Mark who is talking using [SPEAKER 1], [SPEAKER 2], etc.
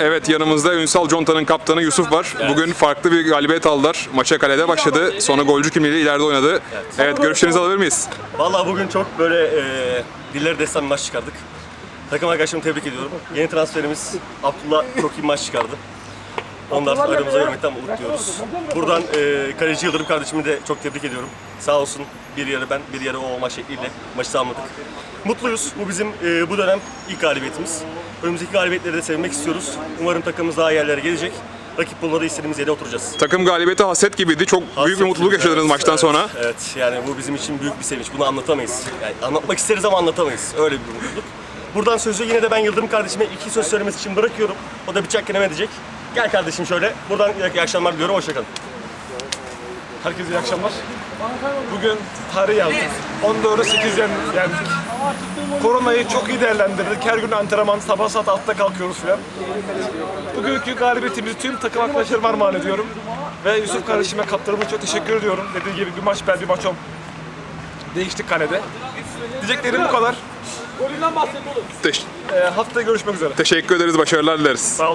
[SPEAKER 1] Evet yanımızda Ünsal Conta'nın kaptanı Yusuf var. Bugün farklı bir galibiyet aldılar. Maça kalede başladı. Sonra golcü kimliğiyle ileride oynadı. Evet görüşlerinizi alabilir miyiz?
[SPEAKER 2] Vallahi bugün çok böyle e, dilleri destan bir maç çıkardık. Takım arkadaşımı tebrik ediyorum. Yeni transferimiz Abdullah çok iyi maç çıkardı. Onlar aramıza görmekten mutluluk diyoruz. Buradan e, kaleci Yıldırım kardeşimi de çok tebrik ediyorum. Sağ olsun bir yarı ben, bir yarı o olma şekliyle maçı tamamladık. Mutluyuz. Bu bizim e, bu dönem ilk galibiyetimiz. Önümüzdeki galibiyetleri de sevmek istiyoruz. Umarım takımımız daha iyi yerlere gelecek. Rakip bunları istediğimiz yere oturacağız.
[SPEAKER 1] Takım galibiyeti haset gibiydi. Çok büyük bir
[SPEAKER 2] Hasret
[SPEAKER 1] mutluluk
[SPEAKER 2] gibi,
[SPEAKER 1] yaşadınız
[SPEAKER 2] evet,
[SPEAKER 1] maçtan
[SPEAKER 2] evet,
[SPEAKER 1] sonra.
[SPEAKER 2] Evet yani bu bizim için büyük bir sevinç. Bunu anlatamayız. Yani anlatmak isteriz ama anlatamayız. Öyle bir mutluluk. Buradan sözü yine de ben Yıldırım kardeşime iki söz söylemesi için bırakıyorum. O da bıçak keneme edecek. Gel kardeşim şöyle. Buradan iyi akşamlar diliyorum. Hoşçakalın.
[SPEAKER 3] Herkese iyi akşamlar. Bugün tarih yazdık. 14'e 8 yen- yendik. Koronayı çok iyi değerlendirdik. Her gün antrenman, sabah saat 6'da kalkıyoruz falan. Bugünkü galibiyetimizi tüm takım arkadaşlarıma armağan ediyorum. Ve Yusuf kardeşime kaptanıma çok teşekkür ediyorum. Dediği gibi bir maç ben bir maç o. Değiştik kalede. Diyeceklerim bu kadar.
[SPEAKER 1] Teş-
[SPEAKER 3] Ee, haftaya görüşmek üzere.
[SPEAKER 1] teşekkür ederiz. Başarılar dileriz.
[SPEAKER 3] Sağ olun.